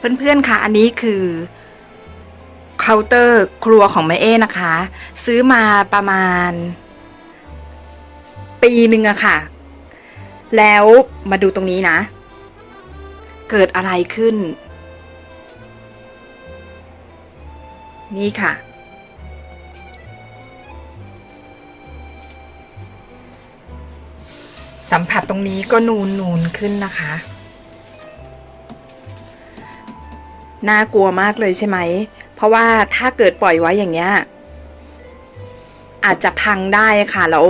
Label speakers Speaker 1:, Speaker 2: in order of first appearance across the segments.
Speaker 1: เพื่อนๆค่ะ อันนี้คือเคาน์เตอร์ครัวของแม่เอ้นะคะ ซื้อมาประมาณ ปีหนึ่งอะค่ะ แล้วมาดูตรงนี้นะ เกิดอะไรขึ้น นี่ค่ะ สัมผัสตรงนี้ก็นูนนูนขึ้นนะคะ น่ากลัวมากเลยใช่ไหม เพราะว่าถ้าเกิดปล่อยไว้อย่างเงี้ยอาจจะพังได้ค่ะ แล้ว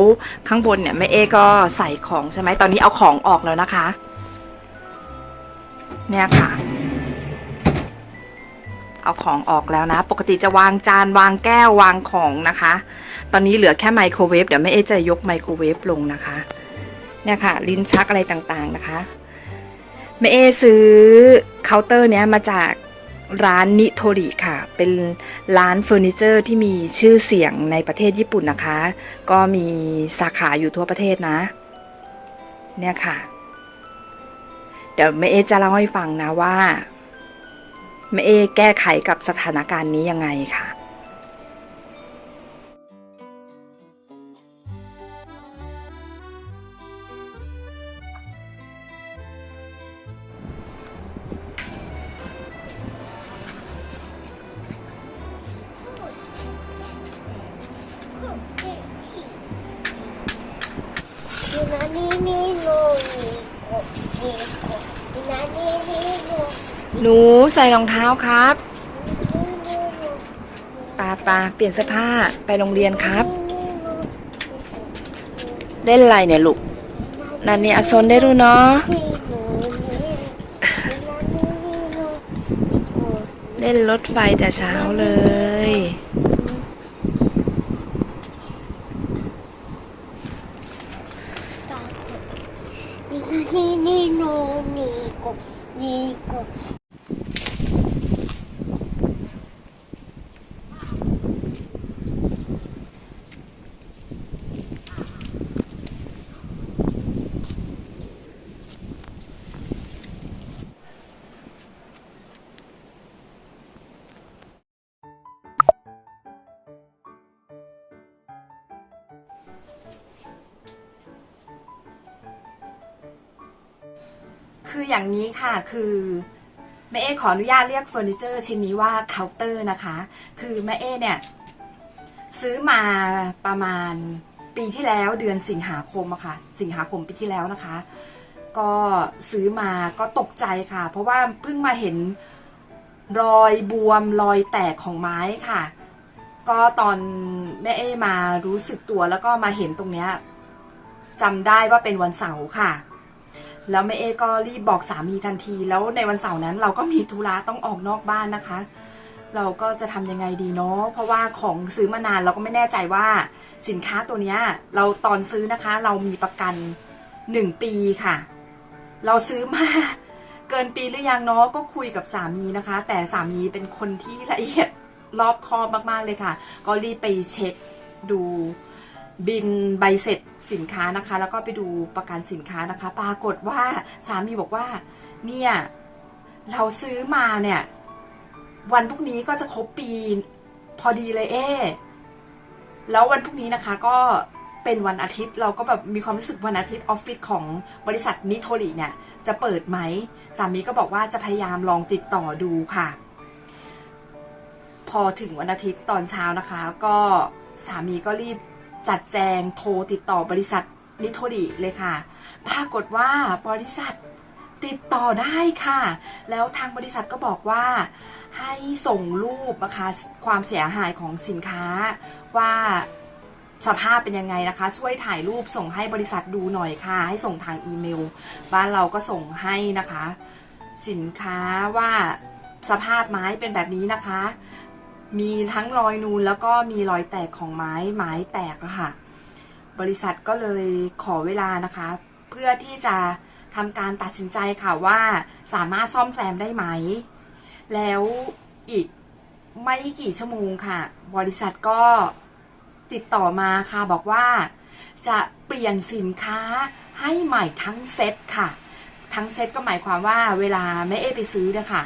Speaker 1: ข้างบนเนี่ยแม่เอก็ใส่ของใช่ไหมตอนนี้เอาของออกแล้วนะคะ เนี่ยค่ะ เอาของออกแล้วนะ ปกติจะวางจานวางแก้ววางของนะคะ ตอนนี้เหลือแค่ไมโครเวฟเดี๋ยวแม่เอจะยกไมโครเวฟลงนะคะ เนี่ยค่ะ ลิ้นชักอะไรต่างๆนะคะแม่เอซื้อเคาน์เตอร์เนี้ยมาจาก ร้านนิโทริค่ะ เป็นร้านเฟอร์นิเจอร์ที่มีชื่อเสียงในประเทศญี่ปุ่นนะคะ ก็มีสาขาอยู่ทั่วประเทศนะ เนี่ยค่ะ เดี๋ยวแม่เอจะเล่าให้ฟังนะว่าแม่เอแก้ไขกับสถานการณ์นี้ยังไงค่ะ หนูใส่รองเท้าครับปาปาเปลี่ยนเสื้อผ้าไปโรงเรียนครับ เล่นอะไรเนี่ยลูกนันนี่อสนได้รู้เนาะเล่นรถไฟแต่เช้าเลย
Speaker 2: นี่นี่นี่โนนี่กบนี่กบ
Speaker 1: คืออย่างนี้ค่ะคือแม่เอขออนุญาตเรียกเฟอร์นิเจอร์ชิ้นนี้ว่าเคาน์เตอร์นะคะ คือแม่เอเนี่ย ซื้อมาประมาณปีที่แล้วเดือนสิงหาคมอะค่ะ สิงหาคมปีที่แล้วนะคะ ก็ซื้อมาก็ตกใจค่ะ เพราะว่าเพิ่งมาเห็นรอยบวมรอยแตกของไม้ค่ะ ก็ตอนแม่เอมารู้สึกตัวแล้วก็มาเห็นตรงเนี้ยจำได้ว่าเป็นวันเสาร์ค่ะ แล้วแม่เอก็รีบบอกสามีทันที แล้วในวันเสาร์นั้นเราก็มีธุระต้องออกนอกบ้านนะคะ เราก็จะทำยังไงดีเนาะเพราะว่าของซื้อมานานเราก็ไม่แน่ใจว่าสินค้าตัวเนี้ย เราตอนซื้อนะคะ เรามีประกันหนึ่งปีค่ะ เราซื้อมาเกินปีหรือยังเนาะก็คุยกับสามีนะคะ แต่สามีเป็นคนที่ละเอียดรอบคอบมากๆเลยค่ะ ก็รีบไปเช็คดูบินใบเสร็จ สินค้านะคะ แล้วก็ไปดูประกันสินค้านะคะ ปรากฏว่าสามีบอกว่า เนี่ยเราซื้อมาเนี่ย วันพรุ่งนี้ก็จะครบปีพอดีเลยเอ๊แล้ววันพรุ่งนี้นะคะก็เป็นวันอาทิตย์เราก็แบบมีความรู้สึกวันอาทิตย์ออฟฟิศของบริษัทนิโทริเนี่ย จะเปิดไหมสามีก็บอกว่าจะพยายามลองติดต่อดูค่ะ พอถึงวันอาทิตย์ตอนเช้านะคะ ก็สามีก็รีบ จัดแจงโทรติดต่อบริษัทนิโทริเลยค่ะ ปรากฏว่าบริษัทติดต่อได้ค่ะ แล้วทางบริษัทก็บอกว่า ให้ส่งรูปนะคะความเสียหายของสินค้าว่าสภาพเป็นยังไงนะคะ ช่วยถ่ายรูปส่งให้บริษัทดูหน่อยค่ะ ให้ส่งทางอีเมล บ้านเราก็ส่งให้นะคะ สินค้าว่าสภาพไม้เป็นแบบนี้นะคะ มีทั้งรอยนูนแล้วก็มีรอยแตกของไม้ไม้แตกอะค่ะ บริษัทก็เลยขอเวลานะคะ เพื่อที่จะทำการตัดสินใจค่ะว่าสามารถซ่อมแซมได้ไหม แล้วอีกไม่กี่ชั่วโมงค่ะ บริษัทก็ติดต่อมาค่ะบอกว่าจะเปลี่ยนสินค้าให้ใหม่ทั้งเซตค่ะ ทั้งเซตก็หมายความว่าเวลาแม่เอไปซื้อเนะคะ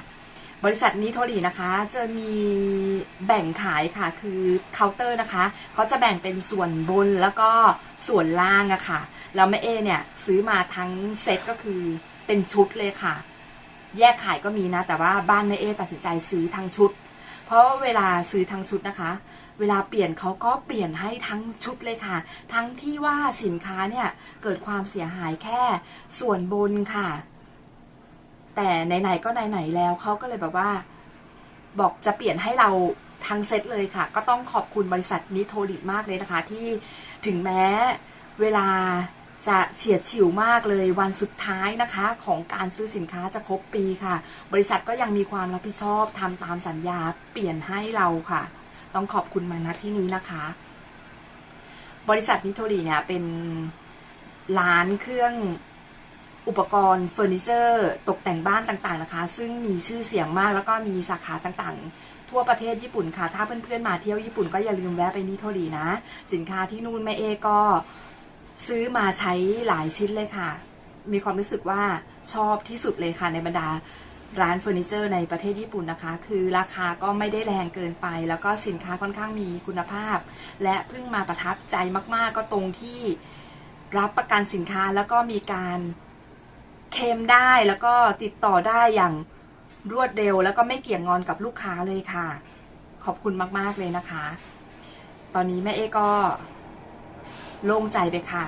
Speaker 1: บริษัทนิโทรีนะคะ จะมีแบ่งขายค่ะ คือเคาน์เตอร์นะคะเขาจะแบ่งเป็นส่วนบนแล้วก็ส่วนล่างอะค่ะ แล้วแม่เอเนี่ยซื้อมาทั้งเซ็ตก็คือเป็นชุดเลยค่ะ แยกขายก็มีนะ แต่ว่าบ้านแม่เอตัดสินใจซื้อทั้งชุด เพราะเวลาซื้อทั้งชุดนะคะ เวลาเปลี่ยนเขาก็เปลี่ยนให้ทั้งชุดเลยค่ะ ทั้งที่ว่าสินค้าเนี่ยเกิดความเสียหายแค่ส่วนบนค่ะ แต่ไหนๆก็ไหนๆแล้วเขาก็เลยแบบว่า บอกจะเปลี่ยนให้เราทั้งเซตเลยค่ะ ก็ต้องขอบคุณบริษัทนิโทริมากเลยนะคะ ที่ถึงแม้เวลาจะเฉียดฉิวมากเลยวันสุดท้ายนะคะ ของการซื้อสินค้าจะครบปีค่ะ บริษัทก็ยังมีความรับผิดชอบทำตามสัญญาเปลี่ยนให้เราค่ะ ต้องขอบคุณมาณที่นี้นะคะ บริษัทนิโทริเนี่ยเป็นร้านเครื่อง อุปกรณ์เฟอร์นิเจอร์ตกแต่งบ้านต่างๆนะคะ ซึ่งมีชื่อเสียงมากแล้วก็มีสาขาต่างๆ ทั่วประเทศญี่ปุ่นค่ะ ถ้าเพื่อนๆมาเที่ยวญี่ปุ่นก็อย่าลืมแวะไปนิโทรินะ สินค้าที่นู่นแม่เอก็ซื้อมาใช้หลายชิ้นเลยค่ะ มีความรู้สึกว่าชอบที่สุดเลยค่ะในบรรดาร้านเฟอร์นิเจอร์ในประเทศญี่ปุ่นนะคะ คือราคาก็ไม่ได้แรงเกินไป แล้วก็สินค้าค่อนข้างมีคุณภาพ และเพิ่งมาประทับใจมากๆ ก็ตรงที่รับประกันสินค้าแล้วก็มีการ เคลมได้แล้วก็ติดต่อได้อย่างรวดเร็ว แล้วก็ไม่เกี่ยงงอนกับลูกค้าเลยค่ะ ขอบคุณมากๆเลยนะคะ ตอนนี้แม่เอก็โล่งใจไปค่ะ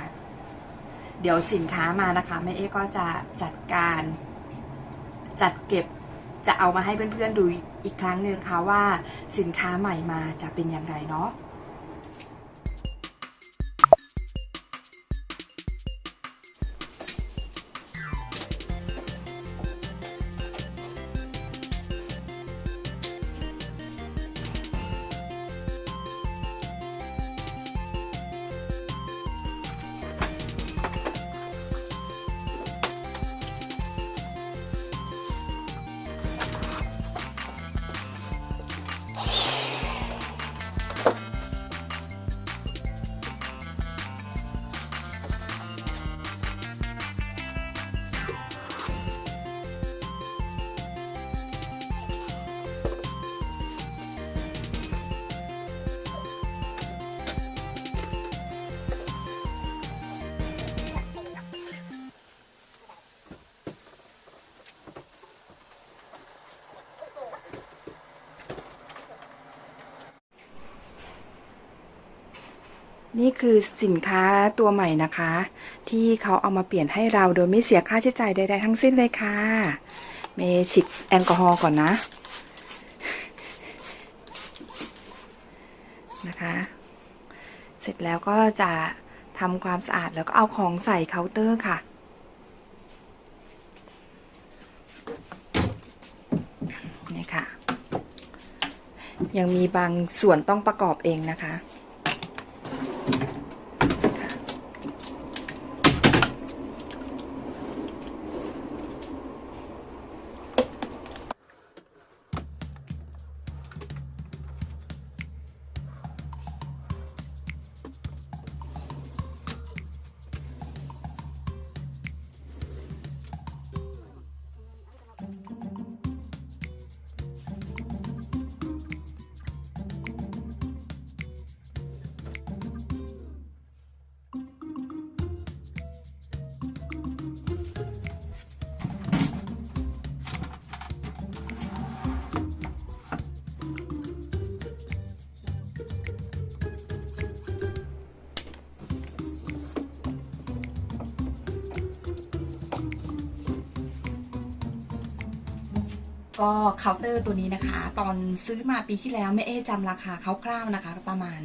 Speaker 1: เดี๋ยวสินค้ามานะคะแม่เอก็จะจัดการจัดเก็บจะเอามาให้เพื่อนๆดูอีกครั้งหนึ่งนะคะว่าสินค้าใหม่มาจะเป็นอย่างไรเนาะ นี่คือสินค้าตัวใหม่นะคะ ที่เขาเอามาเปลี่ยนให้เราโดยไม่เสียค่าใช้จ่ายใดๆทั้งสิ้นเลยค่ะ เมย์ฉีดแอลกอฮอล์ก่อนนะ นะคะ เสร็จแล้วก็จะทำความสะอาดแล้วก็เอาของใส่เคาน์เตอร์ค่ะนี่ค่ะ ยังมีบางส่วนต้องประกอบเองนะคะ ก็เคาน์เตอร์ตัวนี้นะคะ ตอนซื้อมาปีที่แล้วแม่เอ๊จำราคาคร่าวๆนะคะ ประมาณ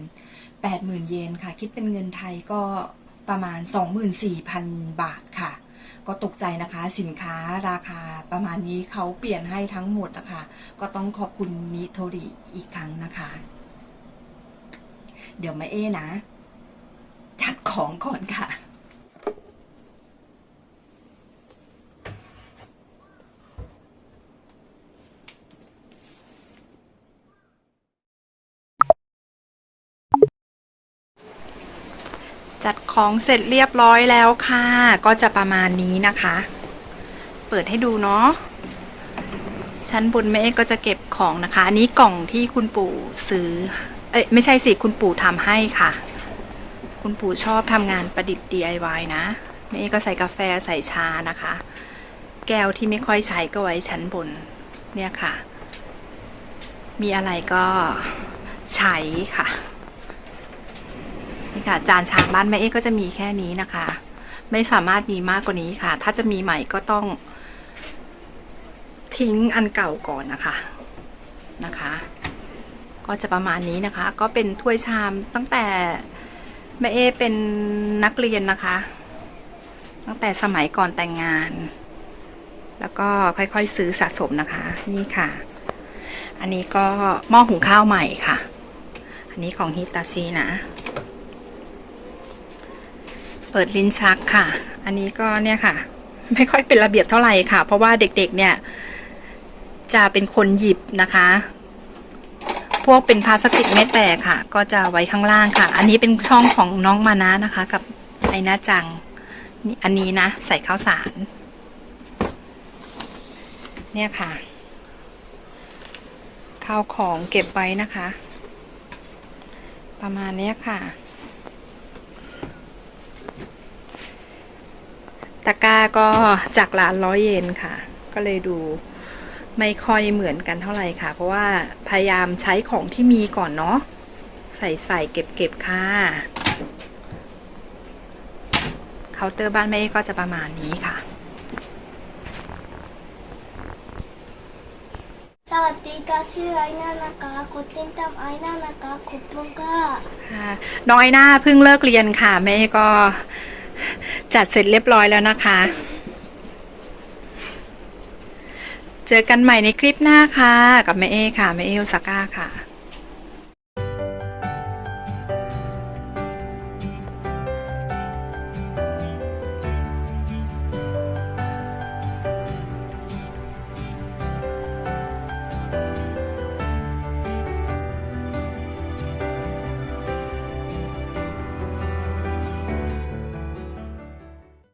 Speaker 1: 80,000 เยนค่ะ คิดเป็นเงินไทยก็ประมาณ 24,000 บาทค่ะ ก็ตกใจนะคะ สินค้าราคาประมาณนี้เขาเปลี่ยนให้ทั้งหมดนะคะ ก็ต้องขอบคุณมิโทริอีกครั้งนะคะ เดี๋ยวแม่เอ๊นะ จัดของก่อนค่ะ จัดของเสร็จเรียบร้อยแล้วค่ะ ก็จะประมาณนี้นะคะ เปิดให้ดูเนาะชั้นบนแม่ก็จะเก็บของนะคะ อันนี้กล่องที่คุณปู่ซื้อ เอ้ยไม่ใช่สิคุณปู่ทำให้ค่ะ คุณปู่ชอบทำงานประดิษฐ์ DIY นะแม่ก็ใส่กาแฟใส่ชานะคะ แก้วที่ไม่ค่อยใช้ก็ไว้ชั้นบน เนี่ยค่ะ มีอะไรก็ใช้ค่ะ นี่ค่ะ จานชามบ้านแม่เอ๊ก็จะมีแค่นี้นะคะ ไม่สามารถมีมากกว่านี้ค่ะ ถ้าจะมีใหม่ก็ต้อง ทิ้งอันเก่าก่อนนะคะนะคะ ก็จะประมาณนี้นะคะ ก็เป็นถ้วยชามตั้งแต่แม่เอเป็นนักเรียนนะคะ ตั้งแต่สมัยก่อนแต่งงาน แล้วก็ค่อยๆซื้อสะสมนะคะ นี่ค่ะ อันนี้ก็หม้อหุงข้าวใหม่ค่ะ อันนี้ของฮิตาชินะ เปิดลิ้นชักค่ะ อันนี้ก็เนี่ยค่ะ ไม่ค่อยเป็นระเบียบเท่าไหร่ค่ะ เพราะว่าเด็กๆ เนี่ย จะเป็นคนหยิบนะคะ พวกเป็นพลาสติกไม่แตกค่ะ ก็จะไว้ข้างล่างค่ะ อันนี้เป็นช่องของน้องมานะนะคะ กับไอ้นาจัง อันนี้นะ ใส่ข้าวสาร เนี่ยค่ะข้าวของเก็บไว้นะคะ ประมาณเนี้ยค่ะ ตะกร้าก็จากร้านร้อยเยนค่ะ ก็เลยดูไม่ค่อยเหมือนกันเท่าไหร่ค่ะ เพราะว่าพยายามใช้ของที่มีก่อนเนาะใส่ใส่เก็บเก็บค่ะเคาน์เตอร์บ้านแม่ก็จะประมาณนี้ค่ะ
Speaker 2: สวัสดีค่ะชื่อไอนานะคะกดติดตามไอนานะคะขอบคุณค่ะ
Speaker 1: ค่ะน้อยหน้าเพิ่งเลิกเรียนค่ะแม่ก็ จัดเสร็จเรียบร้อยแล้วนะคะ เจอกันใหม่ในคลิปหน้าค่ะ กับแม่เอค่ะแม่เอโอซาก้าค่ะ